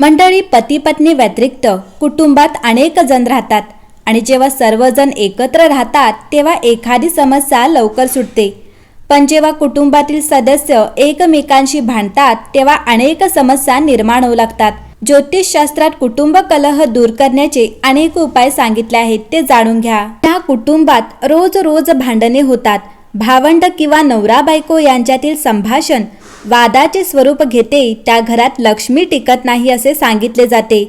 मंडळी पती पत्नी व्यतिरिक्त कुटुंबात अनेक जण राहतात आणि जेव्हा सर्वजण एकत्र राहतात तेव्हा एखादी समस्या लवकर सुटते. पण जेव्हा कुटुंबातील सदस्य एकमेकांशी भांडतात तेव्हा अनेक समस्या निर्माण होऊ लागतात. ज्योतिषशास्त्रात कुटुंब कलह दूर करण्याचे अनेक उपाय सांगितले आहेत ते जाणून घ्या. त्या कुटुंबात रोज रोज भांडणे होतात. भावंड किंवा नवरा बायको यांच्यातील संभाषण वादाचे स्वरूप घेते त्या घरात लक्ष्मी टिकत नाही असे सांगितले जाते.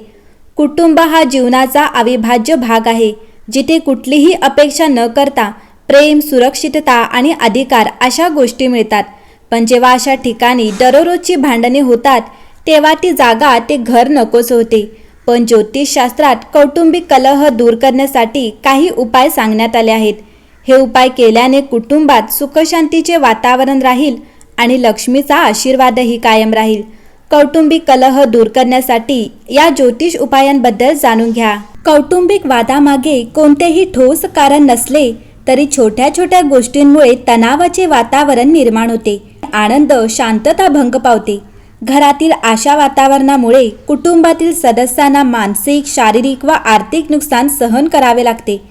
कुटुंब हा जीवनाचा अविभाज्य भाग आहे जिथे कुठलीही अपेक्षा न करता प्रेम सुरक्षितता आणि अधिकार अशा गोष्टी मिळतात. पण जेव्हा अशा ठिकाणी दररोजची भांडणे होतात तेव्हा ती जागा ते घर नकोच होते. पण ज्योतिषशास्त्रात कौटुंबिक कलह दूर करण्यासाठी काही उपाय सांगण्यात आले आहेत. हे उपाय केल्याने कुटुंबात सुखशांतीचे वातावरण राहील आणि लक्ष्मीचा आशीर्वादही कायम राहील. कौटुंबिक कलह दूर करण्यासाठी या ज्योतिष उपायांबद्दल जाणून घ्या. कौटुंबिक वादामागे कोणतेही ठोस कारण नसले तरी छोट्या छोट्या गोष्टींमुळे तणावाचे वातावरण निर्माण होते. आनंद शांतता भंग पावते. घरातील अशा वातावरणामुळे कुटुंबातील सदस्यांना मानसिक शारीरिक व आर्थिक नुकसान सहन करावे लागते.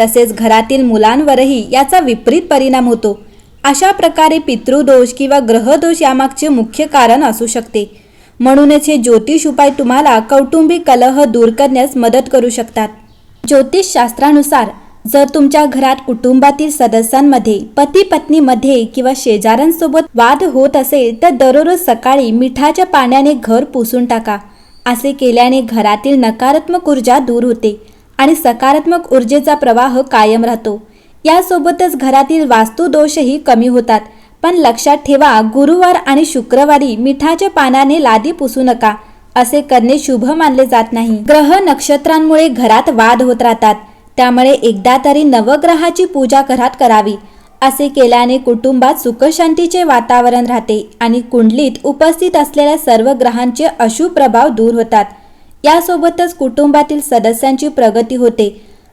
तसेच घरातील मुलांवरही याचा विपरीत परिणाम होतो. अशा प्रकारे पितृदोष किंवा ग्रहदोष यामागचे मुख्य कारण असू शकते. म्हणूनच हे ज्योतिष उपाय तुम्हाला कौटुंबिक कलह दूर करण्यास मदत करू शकतात. ज्योतिषशास्त्रानुसार जर तुमच्या घरात कुटुंबातील सदस्यांमध्ये पती पत्नीमध्ये किंवा शेजाऱ्यांसोबत वाद होत असेल तर दररोज सकाळी मिठाच्या पाण्याने घर पुसून टाका. असे केल्याने घरातील नकारात्मक ऊर्जा दूर होते आणि सकारात्मक ऊर्जेचा प्रवाह कायम राहतो. यासोबतच घरातील वास्तुदोषही कमी होतात. पण लक्षात ठेवा गुरुवार आणि शुक्रवारी मिठाच्या पानाने लादी पुसू नका असे करणे शुभ मानले जात नाही. ग्रह नक्षत्रांमुळे घरात वाद होत राहतात. त्यामुळे एकदा तरी नवग्रहाची पूजा घरात करावी असे केल्याने कुटुंबात सुखशांतीचे वातावरण राहते आणि कुंडलीत उपस्थित असलेल्या सर्व ग्रहांचे अशुभ प्रभाव दूर होतात. यासोबतच कुटुंबातील सदस्यांची प्रगती होते.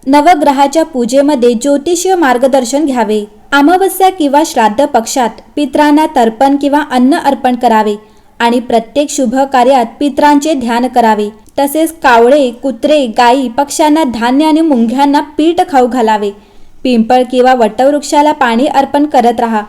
नवग्रहाच्या पूजेमध्ये ज्योतिषीय मार्गदर्शन घ्यावे. अमावस्या किंवा श्राद्ध पक्षात पित्रांना तर्पण किंवा अन्न अर्पण करावे आणि प्रत्येक शुभ कार्यात पित्रांचे ध्यान करावे. तसेच कावळे कुत्रे गायी पक्ष्यांना धान्य आणि मुंग्यांना पीठ खाऊ घालावे. पिंपळ किंवा वटवृक्षाला पाणी अर्पण करत राहा.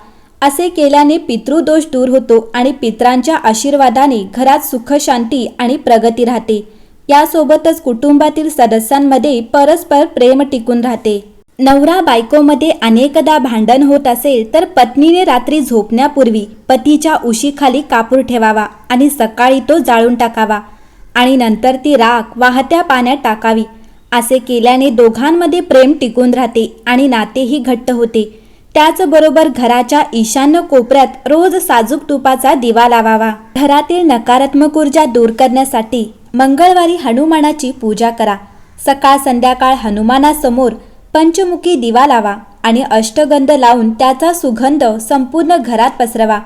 असे केल्याने पितृदोष दूर होतो आणि पित्रांच्या आशीर्वादाने घरात सुख शांती आणि प्रगती राहते. यासोबतच कुटुंबातील सदस्यांमध्ये परस्पर प्रेम टिकून राहते. नवरा बायकोमध्ये अनेकदा भांडण होत असेल तर पत्नीने रात्री झोपण्यापूर्वी पतीच्या उशीखाली कापूर ठेवावा आणि सकाळी तो जाळून टाकावा आणि नंतर ती राख वाहत्या पाण्यात टाकावी. असे केल्याने दोघांमध्ये प्रेम टिकून राहते आणि नातेही घट्ट होते. त्याचबरोबर घराच्या ईशान्य कोपऱ्यात रोज साजूक तुपाचा दिवा लावावा. घरातील नकारात्मक ऊर्जा दूर करण्यासाठी मंगळवारी हनुमानाची पूजा करा. सकाळ संध्याकाळ हनुमानासमोर पंचमुखी दिवा लावा आणि अष्टगंध लावून त्याचा सुगंध संपूर्ण घरात पसरवा.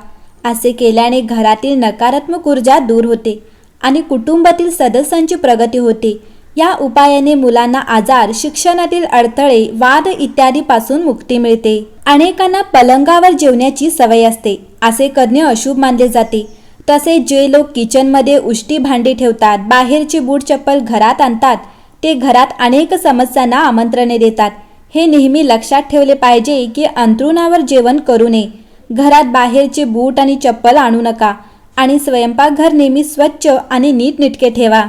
असे केल्याने घरातील नकारात्मक ऊर्जा दूर होते आणि कुटुंबातील सदस्यांची प्रगती होते. या उपायाने मुलांना आजार शिक्षणातील अडथळे वाद इत्यादीपासून मुक्ती मिळते. अनेकांना पलंगावर जेवण्याची सवय असते. असे करणे अशुभ मानले जाते. तसेच जे लोक किचनमध्ये उष्टी भांडी ठेवतात बाहेरची बूट चप्पल घरात आणतात ते घरात अनेक समस्यांना आमंत्रणे देतात. हे नेहमी लक्षात ठेवले पाहिजे की अंथरुणावर जेवण करू नये. घरात बाहेरचे बूट आणि चप्पल आणू नका आणि स्वयंपाकघर नेहमी स्वच्छ आणि नीटनिटके ठेवा.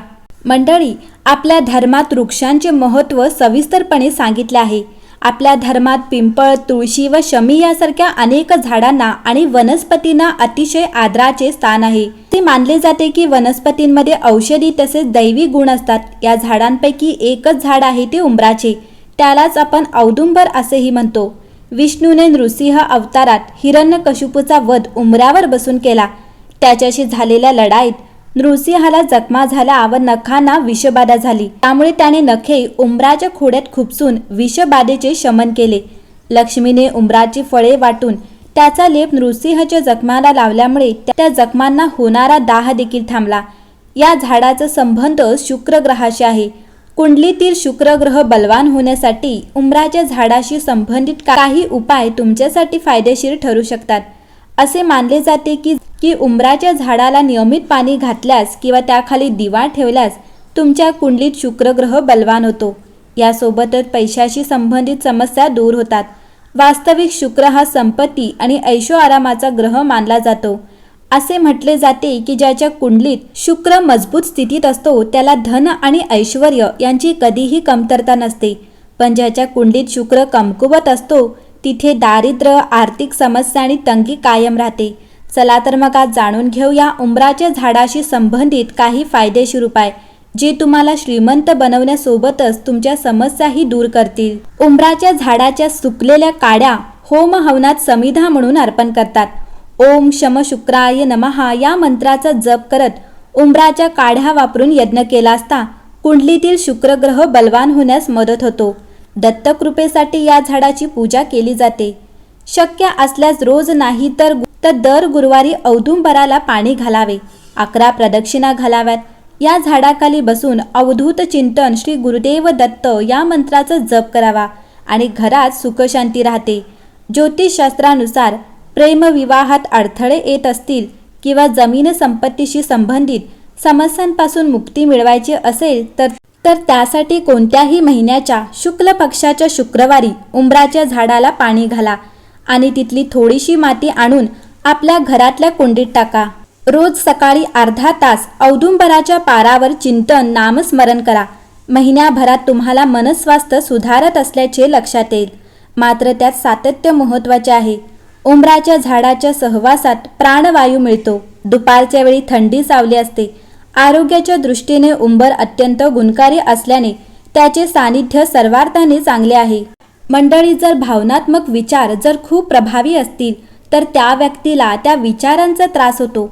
मंडळी आपल्या धर्मात वृक्षांचे महत्त्व सविस्तरपणे सांगितले आहे. आपल्या धर्मात पिंपळ तुळशी व शमी यासारख्या अनेक झाडांना आणि वनस्पतींना अतिशय आदराचे स्थान आहे. ते मानले जाते की वनस्पतींमध्ये औषधी तसेच दैवी गुण असतात. या झाडांपैकी एकच झाड आहे ते उंबराचे. त्यालाच आपण औदुंबर असेही म्हणतो. विष्णूने नृसिंह अवतारात हिरण्यकशुपूचा वध उमरावर बसून केला. त्याच्याशी झालेल्या लढाईत नृसिंहाला जखमा झाला व नखांना विषबाधा झाली. त्यामुळे त्याने नखे उंबराच्या खोड्यात खुपसून विषबाधेचे शमन केले. लक्ष्मीने उंबराची फळे वाटून त्याचा लेप नृसिंहच्या जखमाला लावल्यामुळे त्या जखमांना होणारा दाह देखील थांबला. या झाडाचा संबंध शुक्रग्रहाशी आहे. कुंडलीतील शुक्रग्रह बलवान होण्यासाठी उंबराच्या झाडाशी संबंधित काही उपाय तुमच्यासाठी फायदेशीर ठरू शकतात. असे मानले जाते की की उंबराच्या झाडाला नियमित पाणी घातल्यास किंवा त्याखाली दिवा ठेवल्यास तुमच्या कुंडलीत शुक्रग्रह बलवान होतो. यासोबतच पैशाशी संबंधित समस्या दूर होतात. वास्तविक शुक्र हा संपत्ती आणि ऐशो आरामाचा ग्रह मानला जातो. असे म्हटले जाते की ज्याच्या कुंडलीत शुक्र मजबूत स्थितीत असतो त्याला धन आणि ऐश्वर यांची कधीही कमतरता नसते. पण ज्याच्या कुंडलीत शुक्र कमकुवत असतो तिथे दारिद्र्य आर्थिक समस्या आणि तंगी कायम राहते. चला तर मग आज जाणून घेऊया उंबराच्या झाडाशी संबंधित काही फायदेशीर उपाय जे तुम्हाला श्रीमंत बनवण्यासोबतच तुमच्या समस्याही दूर करतील. उंबराच्या झाडाच्या सुकलेल्या काड्या होम हवनात समिधा म्हणून अर्पण करतात. ओम शम शुक्राय नमहा या मंत्राचा जप करत उंबराच्या काढ्या वापरून यज्ञ केला असता कुंडलीतील शुक्रग्रह बलवान होण्यास मदत होतो. दत्तकृपेसाठी या झाडाची पूजा केली जाते. शक्य असल्यास रोज नाही तर तर दर गुरुवारी औदुंबराला पाणी घालावे. अकरा प्रदक्षिणा घालाव्यात. या झाडाखाली बसून अवधूत चिंतन श्री गुरुदेव दत्त या मंत्राचा जप करावा आणि घरात सुखशांती राहते. ज्योतिषशास्त्रानुसार प्रेमविवाहात अडथळे येत असतील किंवा जमीन संपत्तीशी संबंधित समस्यांपासून मुक्ती मिळवायची असेल तर तर त्यासाठी कोणत्याही महिन्याच्या शुक्ल पक्षाच्या शुक्रवारी उंबराच्या झाडाला पाणी घाला. आणि तिथली थोडीशी माती आणून आपल्या घरातल्या कुंडीत टाका. रोज सकाळी अर्धा तास औदुंबराच्या पारावर चिंतन नामस्मरण करा. महिन्याभरात तुम्हाला मनस्वास्थ्य सुधारत असल्याचे लक्षात येईल. मात्र त्यात सातत्य महत्त्वाचे आहे. उंबराच्या झाडाच्या सहवासात प्राणवायू मिळतो. दुपारच्या वेळी थंडी सावली असते. आरोग्याच्या दृष्टीने उंबर अत्यंत गुणकारी असल्याने त्याचे सानिध्य सर्वार्थाने चांगले आहे. मंडळी जर भावनात्मक विचार जर खूप प्रभावी असतील तर त्या व्यक्तीला त्या विचारांचा त्रास होतो.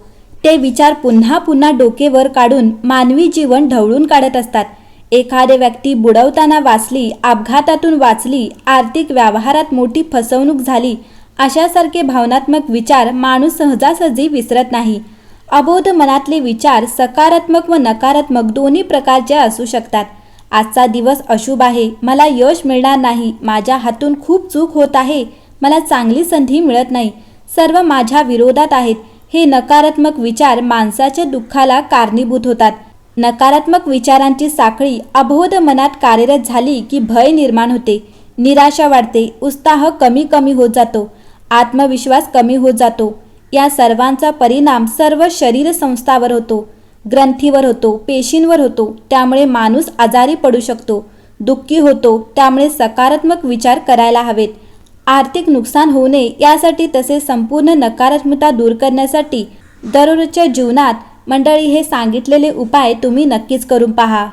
ते विचार पुन्हा पुन्हा डोकेवर काढून मानवी जीवन ढवळून काढत असतात. एखादी व्यक्ती बुडवताना वाचली अपघातातून वाचली आर्थिक व्यवहारात मोठी फसवणूक झाली अशासारखे भावनात्मक विचार माणूस सहजासहजी विसरत नाही. अबोध मनातले विचार सकारात्मक व नकारात्मक दोन्ही प्रकारचे असू शकतात. आजचा दिवस अशुभ आहे. मला यश मिळणार नाही. माझ्या हातून खूप चूक होत आहे. मला चांगली संधी मिळत नाही. सर्व माझ्या विरोधात आहेत. हे नकारात्मक विचार माणसाच्या दुःखाला कारणीभूत होतात. नकारात्मक विचारांची साखळी अबोध मनात कार्यरत झाली की भय निर्माण होते. निराशा वाढते. उत्साह कमी कमी होत जातो. आत्मविश्वास कमी होत जातो. या सर्वांचा परिणाम सर्व शरीर संस्थावर होतो. ग्रंथीवर होतो पेशींवर होतो त्यामुळे माणूस आजारी पडू शकतो दुःखी होतो त्यामुळे सकारात्मक विचार करायला हवेत. आर्थिक नुकसान होऊ नये यासाठी तसेच संपूर्ण नकारात्मकता दूर करण्यासाठी दररोजच्या जीवनात मंडळी हे सांगितलेले उपाय तुम्ही नक्कीच करून पहा.